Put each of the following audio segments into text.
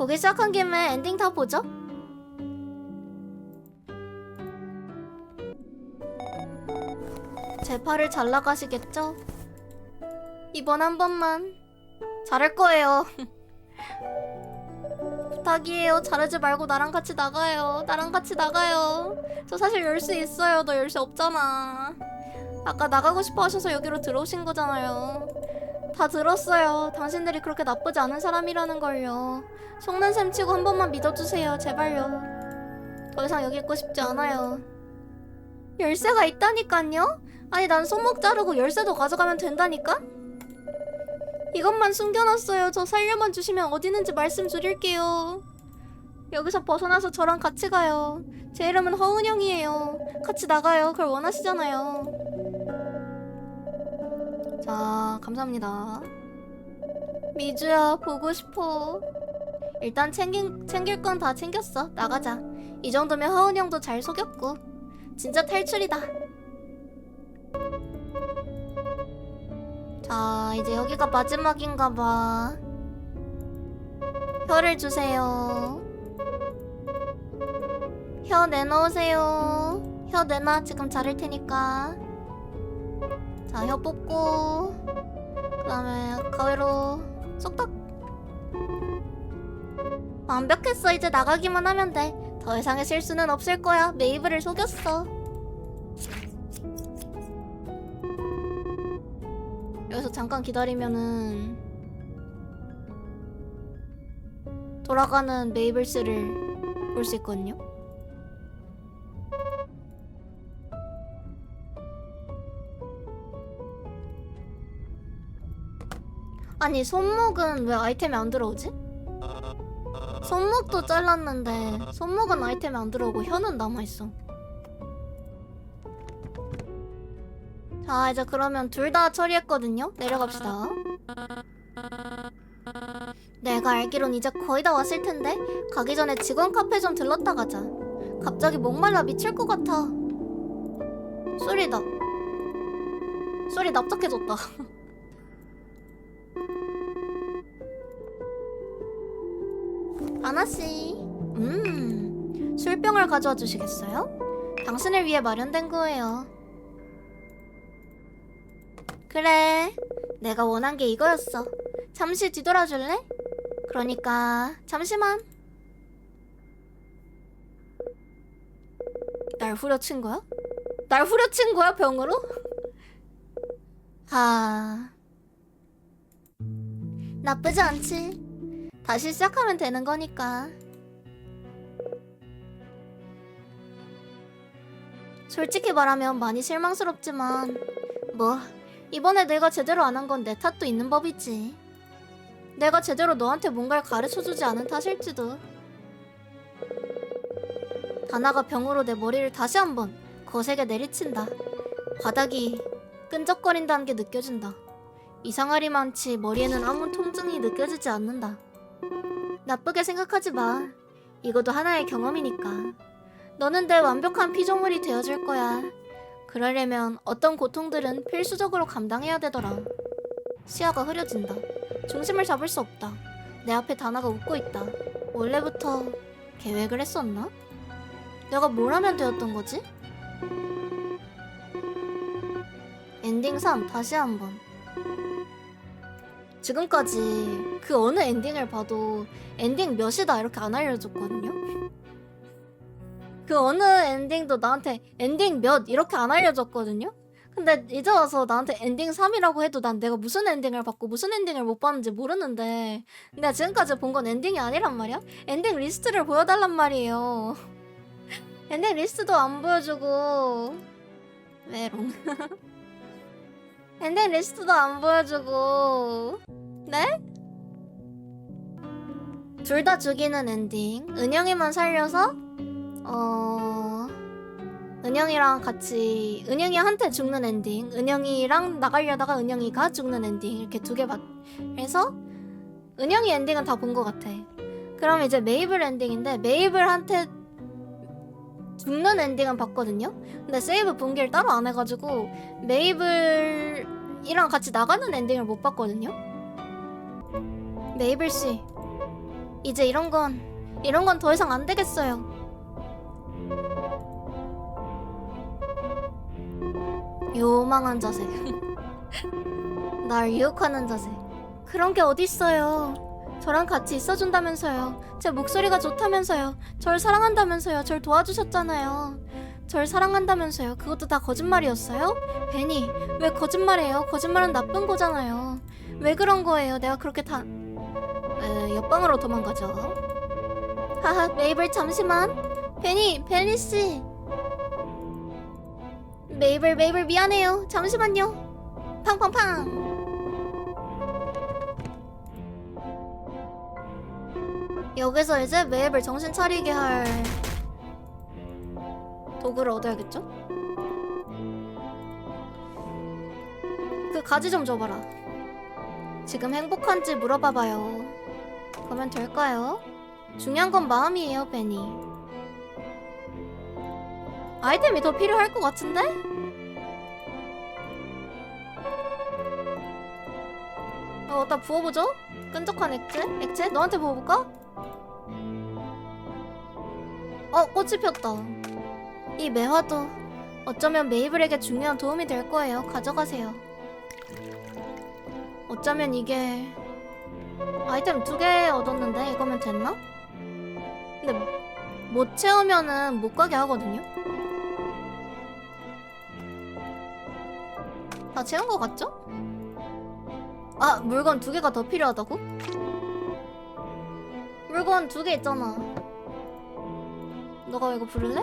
보기 시작한 김에 엔딩 다 보죠. 제 팔을 잘 나가시겠죠? 이번 한 번만 잘할 거예요. 부탁이에요. 잘하지 말고 나랑 같이 나가요. 나랑 같이 나가요. 저 사실 열쇠 있어요. 너 열쇠 없잖아. 아까 나가고 싶어 하셔서 여기로 들어오신 거잖아요. 다 들었어요. 당신들이 그렇게 나쁘지 않은 사람이라는 걸요. 속는 셈 치고 한 번만 믿어주세요. 제발요. 더 이상 여기 있고 싶지 않아요. 열쇠가 있다니깐요? 아니 난 손목 자르고 열쇠도 가져가면 된다니까? 이것만 숨겨놨어요. 저 살려만 주시면 어디 있는지 말씀드릴게요. 여기서 벗어나서 저랑 같이 가요. 제 이름은 허은영이에요. 같이 나가요. 그걸 원하시잖아요. 자, 감사합니다. 미주야, 보고 싶어. 일단 챙긴, 챙길 건 다 챙겼어. 나가자. 이 정도면 허은영도 잘 속였고. 진짜 탈출이다. 자, 이제 여기가 마지막인가 봐. 혀를 주세요. 혀 내놓으세요. 혀 내놔. 지금 자를 테니까. 자, 혀 뽑고. 그 다음에 가위로 쏙딱. 완벽했어. 이제 나가기만 하면 돼. 더 이상의 실수는 없을 거야. 메이블을 속였어. 여기서 잠깐 기다리면은 돌아가는 메이블스를 볼 수 있거든요. 아니 손목은 왜 아이템이 안 들어오지? 손목도 잘랐는데 손목은 아이템이 안 들어오고 혀는 남아있어. 자 이제 그러면 둘 다 처리했거든요. 내려갑시다. 내가 알기론 이제 거의 다 왔을 텐데 가기 전에 직원 카페 좀 들렀다 가자. 갑자기 목말라 미칠 것 같아. 소리다. 소리 납작해졌다. 아나씨. 음. 술병을 가져와 주시겠어요? 당신을 위해 마련된 거예요. 그래. 내가 원한 게 이거였어. 잠시 뒤돌아 줄래? 그러니까 잠시만. 날 후려친 거야? 날 후려친 거야 병으로? 하. 나쁘지 않지. 다시 시작하면 되는 거니까. 솔직히 말하면 많이 실망스럽지만 뭐 이번에 내가 제대로 안 한 건 내 탓도 있는 법이지. 내가 제대로 너한테 뭔가를 가르쳐주지 않은 탓일지도. 다나가 병으로 내 머리를 다시 한번 거세게 내리친다. 바닥이 끈적거린다는 게 느껴진다. 이상하리만치 머리에는 아무 통증이 느껴지지 않는다. 나쁘게 생각하지 마. 이것도 하나의 경험이니까. 너는 내 완벽한 피조물이 되어줄 거야. 그러려면 어떤 고통들은 필수적으로 감당해야 되더라. 시야가 흐려진다. 중심을 잡을 수 없다. 내 앞에 다나가 웃고 있다. 원래부터 계획을 했었나? 내가 뭘 하면 되었던 거지? 엔딩 3 다시 한번. 지금까지 그 어느 엔딩을 봐도 엔딩 몇이다 이렇게 안 알려줬거든요. 그 어느 엔딩도 나한테 엔딩 몇 이렇게 안 알려줬거든요. 근데 이제 와서 나한테 엔딩 3이라고 해도 난 내가 무슨 엔딩을 받고 무슨 엔딩을 못 봤는지 모르는데 내가 지금까지 본 건 엔딩이 아니란 말이야? 엔딩 리스트를 보여달란 말이에요. 엔딩 리스트도 안 보여주고 메롱 엔딩 리스트도 안 보여주고 네? 둘 다 죽이는 엔딩. 은영이만 살려서? 어... 은영이랑 같이 은영이한테 죽는 엔딩. 은영이랑 나가려다가 은영이가 죽는 엔딩. 이렇게 두개 봤... 해서 은영이 엔딩은 다 본 것 같아. 그럼 이제 메이블 엔딩인데 메이블한테 죽는 엔딩은 봤거든요? 근데 세이브 분기를 따로 안 해가지고 메이블이랑 같이 나가는 엔딩을 못 봤거든요 메이블 씨 이제 이런 건 이런 건 더 이상 안 되겠어요. 요망한 자세. 날 유혹하는 자세. 그런 게 어딨어요. 저랑 같이 있어준다면서요. 제 목소리가 좋다면서요. 절 사랑한다면서요. 절 도와주셨잖아요. 절 사랑한다면서요. 그것도 다 거짓말이었어요? 베니, 왜 거짓말해요? 거짓말은 나쁜 거잖아요. 왜 그런 거예요? 내가 그렇게 다... 에, 옆방으로 도망가죠. 하하, 메이블 잠시만. 베니, 베니 씨. 메이블, 메이블 미안해요. 잠시만요. 팡팡팡. 여기서 이제 메이블 정신 차리게 할 도구를 얻어야겠죠? 그 가지 좀 줘봐라. 지금 행복한지 물어봐봐요. 그러면 될까요? 중요한 건 마음이에요, 베니. 아이템이 더 필요할 것 같은데? 어, 나 부어보죠? 끈적한 액체? 액체? 너한테 부어볼까? 어, 꽃이 폈다. 이 매화도 어쩌면 메이블에게 중요한 도움이 될 거예요. 가져가세요. 어쩌면 이게 아이템 두 개 얻었는데 이거면 됐나? 근데 못 채우면은 못 가게 하거든요. 다 채운 거 같죠? 아 물건 두 개가 더 필요하다고? 물건 두 개 있잖아. 너가 이거 부를래?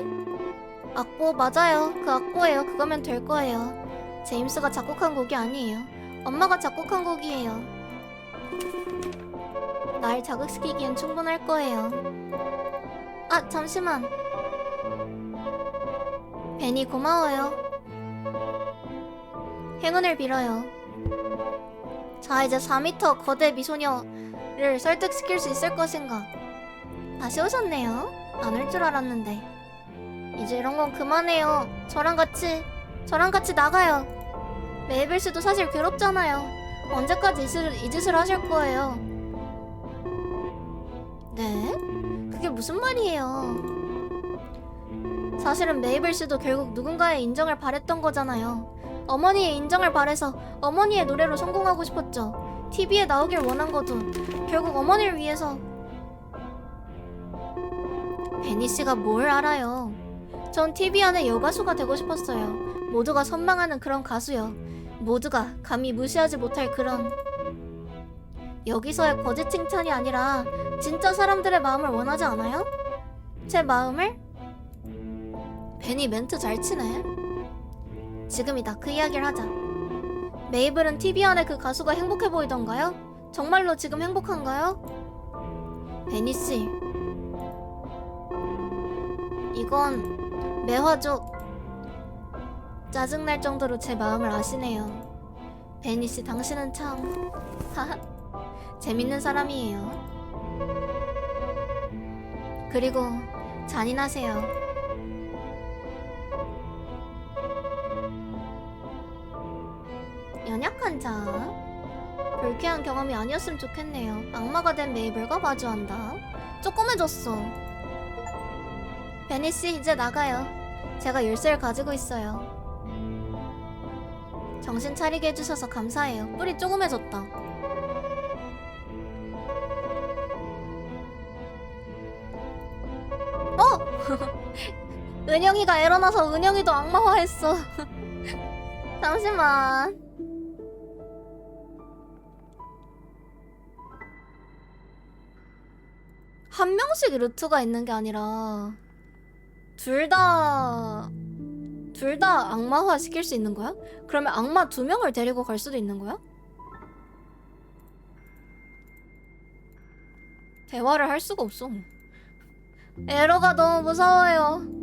악보 맞아요. 그 악보예요. 그거면 될 거예요. 제임스가 작곡한 곡이 아니에요. 엄마가 작곡한 곡이에요. 날 자극시키기엔 충분할 거예요. 아, 잠시만. 베니 고마워요. 행운을 빌어요. 자, 이제 4m 거대 미소녀를 설득시킬 수 있을 것인가? 다시 오셨네요. 안 올 줄 알았는데. 이제 이런 건 그만해요. 저랑 같이, 저랑 같이 나가요. 메이블 씨도 사실 괴롭잖아요. 언제까지 이 짓을, 이 짓을 하실 거예요? 네? 그게 무슨 말이에요? 사실은 메이블 씨도 결국 누군가의 인정을 바랬던 거잖아요. 어머니의 인정을 바래서 어머니의 노래로 성공하고 싶었죠. TV에 나오길 원한 것도 결국 어머니를 위해서. 베니 씨가 뭘 알아요? 전 TV 안에 여가수가 되고 싶었어요. 모두가 선망하는 그런 가수요. 모두가 감히 무시하지 못할 그런 여기서의 거짓 칭찬이 아니라 진짜 사람들의 마음을 원하지 않아요? 제 마음을? 베니 멘트 잘 치네. 지금이다. 그 이야기를 하자. 메이블은 TV 안에 그 가수가 행복해 보이던가요? 정말로 지금 행복한가요? 베니 씨. 이건 매화죠. 짜증날 정도로 제 마음을 아시네요. 베니 씨, 당신은 참 재밌는 사람이에요. 그리고 잔인하세요. 연약한 자. 불쾌한 경험이 아니었으면 좋겠네요. 악마가 된 메이블과 마주한다. 조그매졌어. 베니 씨, 이제 나가요. 제가 열쇠를 가지고 있어요. 정신 차리게 해주셔서 감사해요. 뿔이 조그매졌다. 은영이가 일어나서 은영이도 악마화했어. 잠시만. 한 명씩 루트가 있는 게 아니라 둘 다 둘 다 악마화 시킬 수 있는 거야? 그러면 악마 두 명을 데리고 갈 수도 있는 거야? 대화를 할 수가 없어. 에러가 너무 무서워요.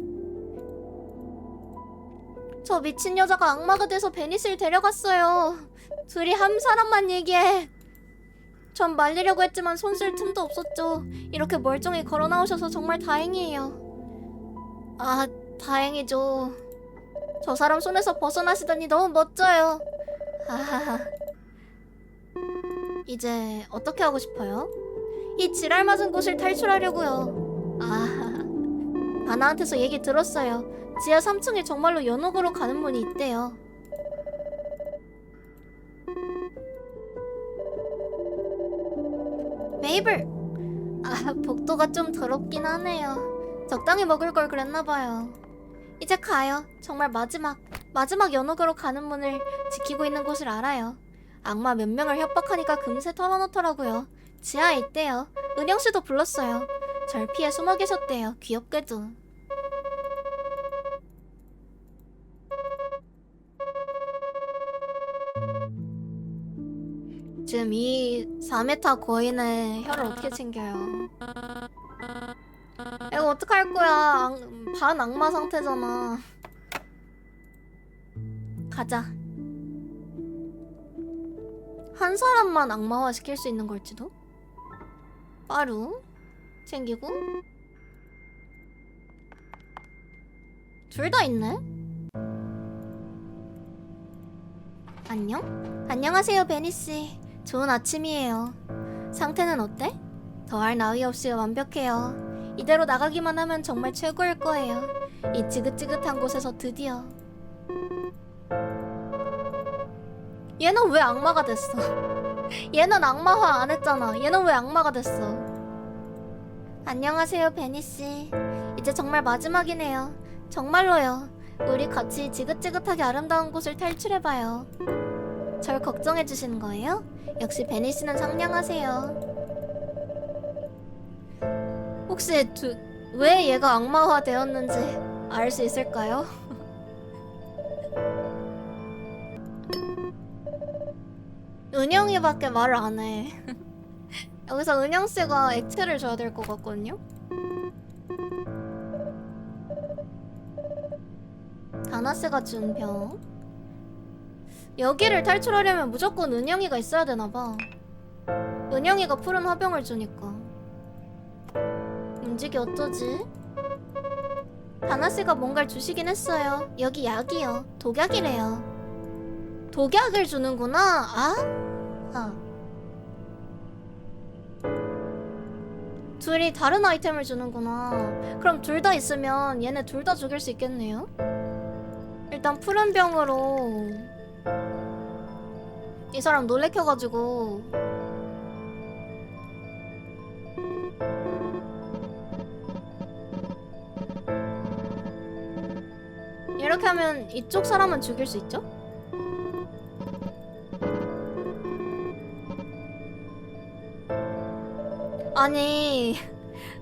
저 미친 여자가 악마가 돼서 베니스를 데려갔어요. 둘이 한 사람만 얘기해. 전 말리려고 했지만 손쓸 틈도 없었죠. 이렇게 멀쩡히 걸어 나오셔서 정말 다행이에요. 아, 다행이죠. 저 사람 손에서 벗어나시다니 너무 멋져요. 하하하. 이제 어떻게 하고 싶어요? 이 지랄 맞은 곳을 탈출하려고요. 아, 아나한테서 얘기 들었어요. 지하 3층에 정말로 연옥으로 가는 문이 있대요. 메이블! 아, 복도가 좀 더럽긴 하네요. 적당히 먹을 걸 그랬나봐요. 이제 가요. 정말 마지막, 마지막 연옥으로 가는 문을 지키고 있는 곳을 알아요. 악마 몇 명을 협박하니까 금세 털어놓더라고요. 지하에 있대요. 은영 씨도 불렀어요. 절 피해 숨어 계셨대요. 귀엽게도. 지금 이 4m 거인의 혀를 어떻게 챙겨요? 이거 어떡할 거야? 악- 반 악마 상태잖아. 가자. 한 사람만 악마화 시킬 수 있는 걸지도? 빠루 챙기고 둘 다 있네? 안녕? 안녕하세요 베니씨 좋은 아침이에요 상태는 어때? 더할 나위 없이 완벽해요 이대로 나가기만 하면 정말 최고일 거예요 이 지긋지긋한 곳에서 드디어 얘는 왜 악마가 됐어? 얘는 악마화 안 했잖아. 얘는 왜 악마가 됐어? 안녕하세요, 베니씨. 이제 정말 마지막이네요. 정말로요. 우리 같이 지긋지긋하게 아름다운 곳을 탈출해봐요. 절 걱정해주시는 거예요? 역시 베니씨는 상냥하세요. 혹시 두, 왜 얘가 악마화 되었는지 알 수 있을까요? 은영이밖에 말을 안 해. 여기서 은영 씨가 액체를 줘야 될 것 같거든요. 다나 씨가 준 병. 여기를 탈출하려면 무조건 은영이가 있어야 되나 봐. 은영이가 푸른 화병을 주니까. 움직이 어쩌지? 다나 씨가 뭔가를 주시긴 했어요. 여기 약이요. 독약이래요. 독약을 주는구나. 아? 아. 둘이 다른 아이템을 주는구나. 그럼 둘 다 있으면 얘네 둘 다 죽일 수 있겠네요. 일단 푸른 병으로 이 사람 놀래켜가지고 이렇게 하면 이쪽 사람은 죽일 수 있죠? 아니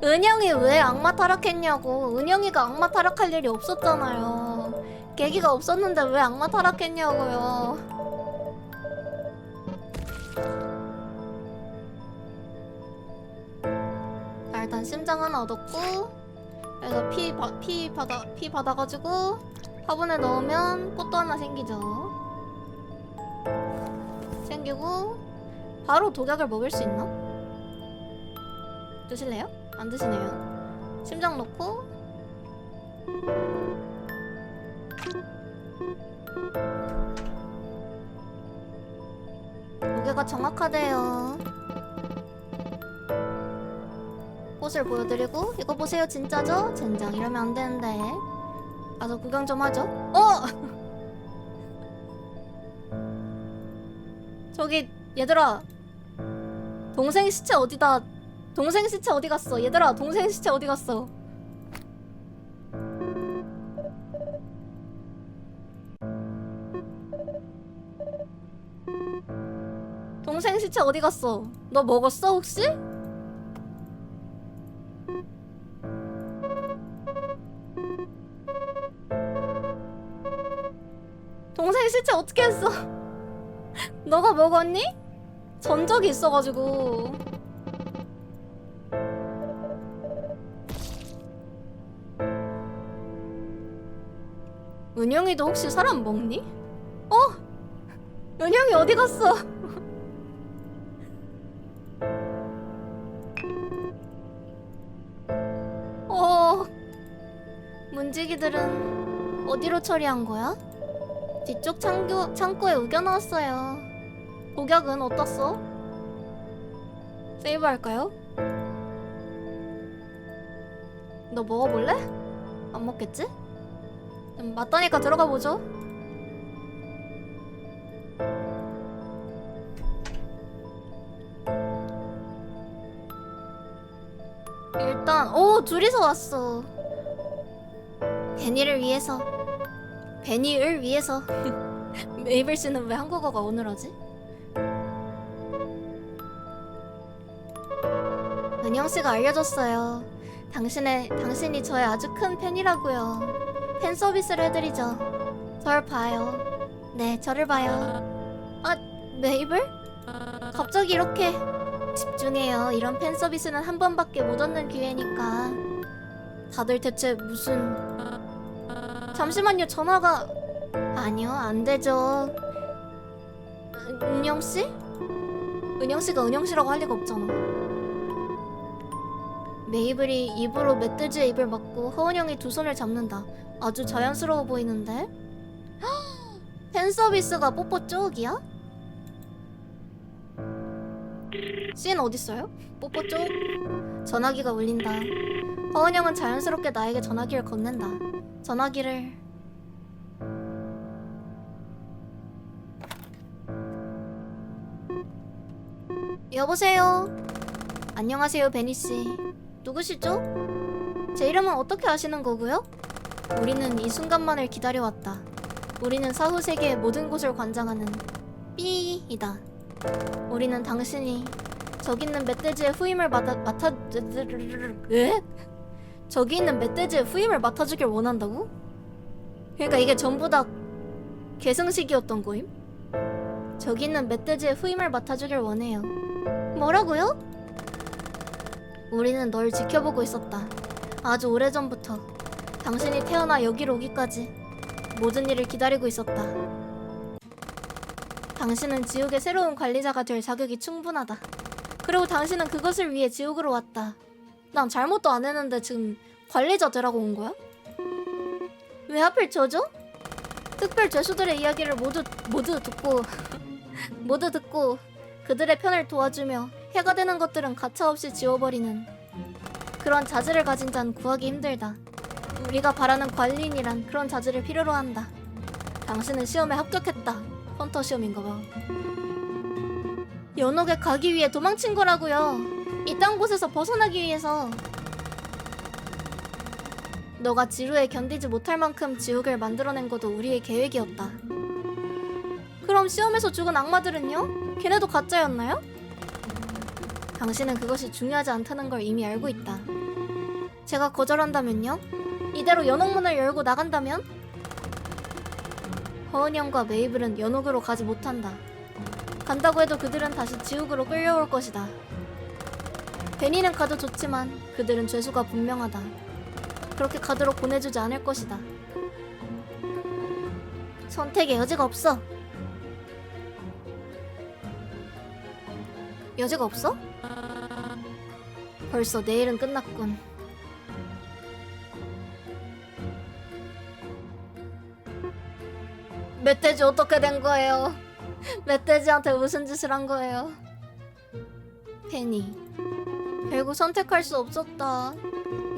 은영이 왜 악마 타락했냐고. 은영이가 악마 타락할 일이 없었잖아요. 계기가 없었는데 왜 악마 타락했냐고요. 자, 일단 심장 하나 얻었고 그래서 피, 바, 피 받아 피 받아가지고 화분에 넣으면 꽃도 하나 생기죠. 생기고 바로 독약을 먹을 수 있나? 드실래요? 안 드시네요. 심장 넣고 무게가 정확하대요. 꽃을 보여드리고 이거 보세요 진짜죠? 젠장 이러면 안 되는데. 가서 구경 좀 하죠. 어! 저기 얘들아 동생 시체 어디다 동생 시체 어디 갔어? 얘들아, 동생 시체 어디 갔어? 동생 시체 어디 갔어? 너 먹었어 혹시? 동생 시체 어떻게 했어? 너가 먹었니? 전적이 있어가지고 은영이도 혹시 사람 먹니? 어? 은영이 어디 갔어? 어. 문지기들은 어디로 처리한 거야? 뒤쪽 창고, 창고에 우겨넣었어요. 복약은 어떻어? 세이브 할까요? 너 먹어볼래? 안 먹겠지? 음, 맞다니까 들어가 보죠. 일단 오 둘이서 왔어. 베니를 위해서. 베니를 위해서. 메이블 씨는 왜 한국어가 오늘하지? 은영 씨가 알려줬어요. 당신의 당신이 저의 아주 큰 팬이라고요. 팬 서비스를 해드리죠. 절 봐요. 네, 저를 봐요. 아, 메이블? 갑자기 이렇게 집중해요. 이런 팬 서비스는 한 번밖에 못 얻는 기회니까. 다들 대체 무슨? 잠시만요, 전화가 아니요, 안 되죠. 은- 은영 씨? 은영 씨가 은영 씨라고 할 리가 없잖아. 메이블이 입으로 멧돼지의 입을 막고 허은영이 두 손을 잡는다. 아주 자연스러워 보이는데? 팬 서비스가 뽀뽀 쪽이야? 씬 어딨어요? 뽀뽀 쪽? 전화기가 울린다. 허은영은 자연스럽게 나에게 전화기를 건넨다. 전화기를 여보세요. 안녕하세요, 베니 씨. 누구시죠? 제 이름은 어떻게 아시는 거고요? 우리는 이 순간만을 기다려왔다. 우리는 사후 세계의 모든 곳을 관장하는 삐이다. 우리는 당신이 저기 있는 멧돼지의 후임을 맡아 맡아 에? 저기 있는 멧돼지의 후임을 맡아주길 원한다고? 그러니까 이게 전부 다 계승식이었던 거임? 저기 있는 멧돼지의 후임을 맡아주길 원해요. 뭐라고요? 우리는 널 지켜보고 있었다. 아주 오래전부터. 당신이 태어나 여기로 오기까지 모든 일을 기다리고 있었다. 당신은 지옥의 새로운 관리자가 될 자격이 충분하다. 그리고 당신은 그것을 위해 지옥으로 왔다. 난 잘못도 안 했는데 지금 관리자 되라고 온 거야? 왜 하필 저죠? 특별 죄수들의 이야기를 모두 모두 듣고 모두 듣고 그들의 편을 도와주며 해가 되는 것들은 가차없이 지워버리는 그런 자질을 가진 자는 구하기 힘들다. 우리가 바라는 관리인이란 그런 자질을 필요로 한다. 당신은 시험에 합격했다. 헌터 시험인가 봐. 연옥에 가기 위해 도망친 거라고요. 이딴 곳에서 벗어나기 위해서. 너가 지루에 견디지 못할 만큼 지옥을 만들어낸 것도 우리의 계획이었다. 그럼 시험에서 죽은 악마들은요? 걔네도 가짜였나요? 당신은 그것이 중요하지 않다는 걸 이미 알고 있다. 제가 거절한다면요? 이대로 연옥문을 열고 나간다면? 허은영과 메이블은 연옥으로 가지 못한다. 간다고 해도 그들은 다시 지옥으로 끌려올 것이다. 베니는 가도 좋지만 그들은 죄수가 분명하다. 그렇게 가도록 보내주지 않을 것이다. 선택의 여지가 없어. 여지가 없어? 벌써 내일은 끝났군. 멧돼지 어떻게 된 거예요? 멧돼지한테 무슨 짓을 한 거예요? 페니. 결국 선택할 수 없었다.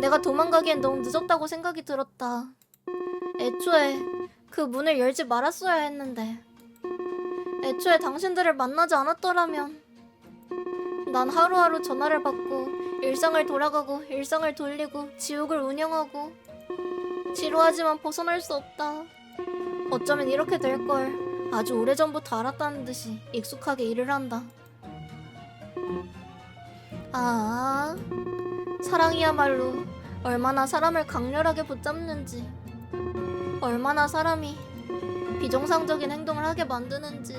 내가 도망가기엔 너무 늦었다고 생각이 들었다. 애초에 그 문을 열지 말았어야 했는데. 애초에 당신들을 만나지 않았더라면 난 하루하루 전화를 받고 일상을 돌아가고 일상을 돌리고 지옥을 운영하고 지루하지만 벗어날 수 없다. 어쩌면 이렇게 될 걸 아주 오래전부터 알았다는 듯이 익숙하게 일을 한다. 아, 사랑이야말로 얼마나 사람을 강렬하게 붙잡는지, 얼마나 사람이 비정상적인 행동을 하게 만드는지.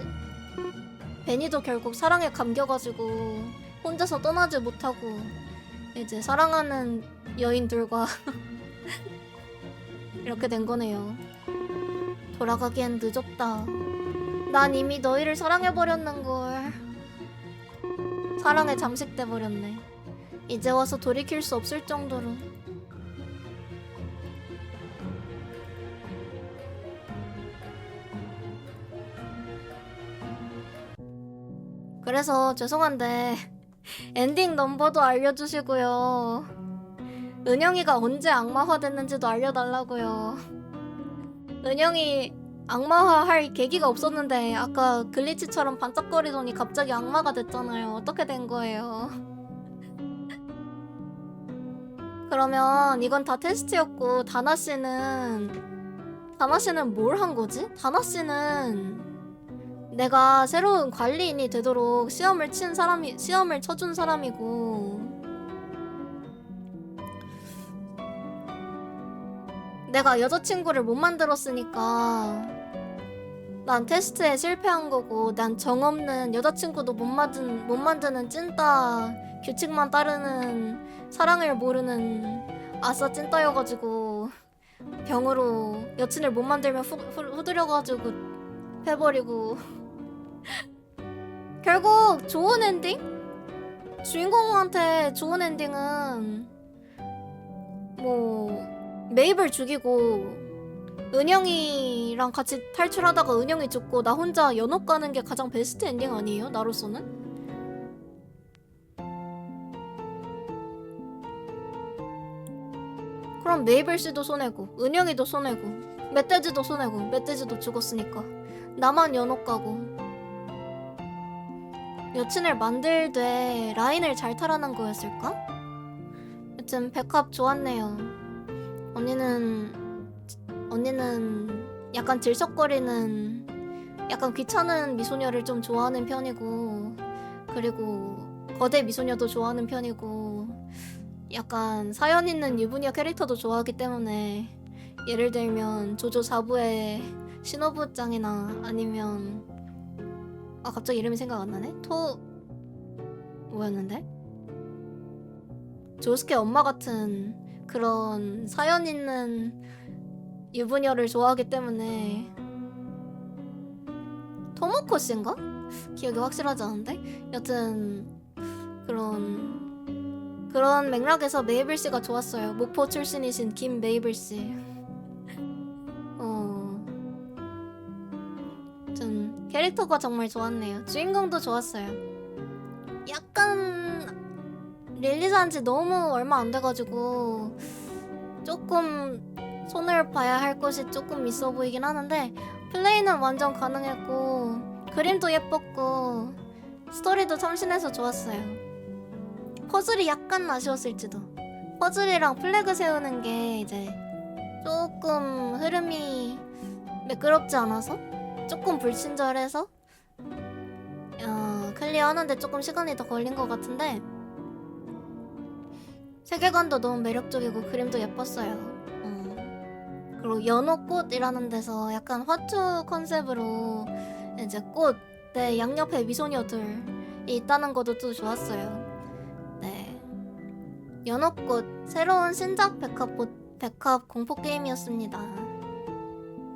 베니도 결국 사랑에 감겨가지고 혼자서 떠나지 못하고 이제 사랑하는 여인들과 이렇게 된 거네요. 돌아가기엔 늦었다. 난 이미 너희를 사랑해버렸는 걸. 사랑에 잠식돼 버렸네. 이제 와서 돌이킬 수 없을 정도로. 그래서 죄송한데 엔딩 넘버도 알려주시고요. 은영이가 언제 악마화 됐는지도 알려달라고요. 은영이 악마화 할 계기가 없었는데 아까 글리치처럼 반짝거리더니 갑자기 악마가 됐잖아요. 어떻게 된 거예요? 그러면 이건 다 테스트였고 다나 씨는 다나 씨는 뭘 한 거지? 다나 씨는 내가 새로운 관리인이 되도록 시험을 친 사람이 시험을 쳐준 사람이고. 내가 여자친구를 못 만들었으니까 난 테스트에 실패한 거고 난 정 없는 여자친구도 못 만든 못 만드는 찐따 규칙만 따르는 사랑을 모르는 아싸 찐따여가지고 병으로 여친을 못 만들면 후, 후, 후들여가지고 패버리고 결국 좋은 엔딩? 주인공한테 좋은 엔딩은 뭐 메이블 죽이고 은영이랑 같이 탈출하다가 은영이 죽고 나 혼자 연옥 가는 게 가장 베스트 엔딩 아니에요? 나로서는? 그럼 메이블 씨도 손해고 은영이도 손해고 멧돼지도 손해고 멧돼지도 죽었으니까 나만 연옥 가고 여친을 만들되 라인을 잘 타라는 거였을까? 여튼 백합 좋았네요. 언니는 언니는 약간 들썩거리는 약간 귀찮은 미소녀를 좀 좋아하는 편이고 그리고 거대 미소녀도 좋아하는 편이고 약간 사연 있는 유부녀 캐릭터도 좋아하기 때문에 예를 들면 조조 4부의 신호부장이나 아니면 아 갑자기 이름이 생각 안 나네? 토 뭐였는데? 조스케 엄마 같은 그런 사연 있는 유부녀를 좋아하기 때문에 토모코 씨인가? 기억이 확실하지 않은데? 여튼 그런 그런 맥락에서 메이블 씨가 좋았어요. 목포 출신이신 김 메이블 씨 캐릭터가 정말 좋았네요. 주인공도 좋았어요. 약간 릴리즈한 지 너무 얼마 안 돼가지고 조금 손을 봐야 할 것이 조금 있어 보이긴 하는데 플레이는 완전 가능했고 그림도 예뻤고 스토리도 참신해서 좋았어요. 퍼즐이 약간 아쉬웠을지도. 퍼즐이랑 플래그 세우는 게 이제 조금 흐름이 매끄럽지 않아서 조금 불친절해서 어, 클리어하는데 조금 시간이 더 걸린 것 같은데 세계관도 너무 매력적이고 그림도 예뻤어요. 어. 그리고 연어꽃이라는 데서 약간 화투 컨셉으로 이제 꽃내 양옆에 미소녀들이 있다는 것도 또 좋았어요. 네. 연어꽃 새로운 신작 백합, 보- 백합 공포 게임이었습니다.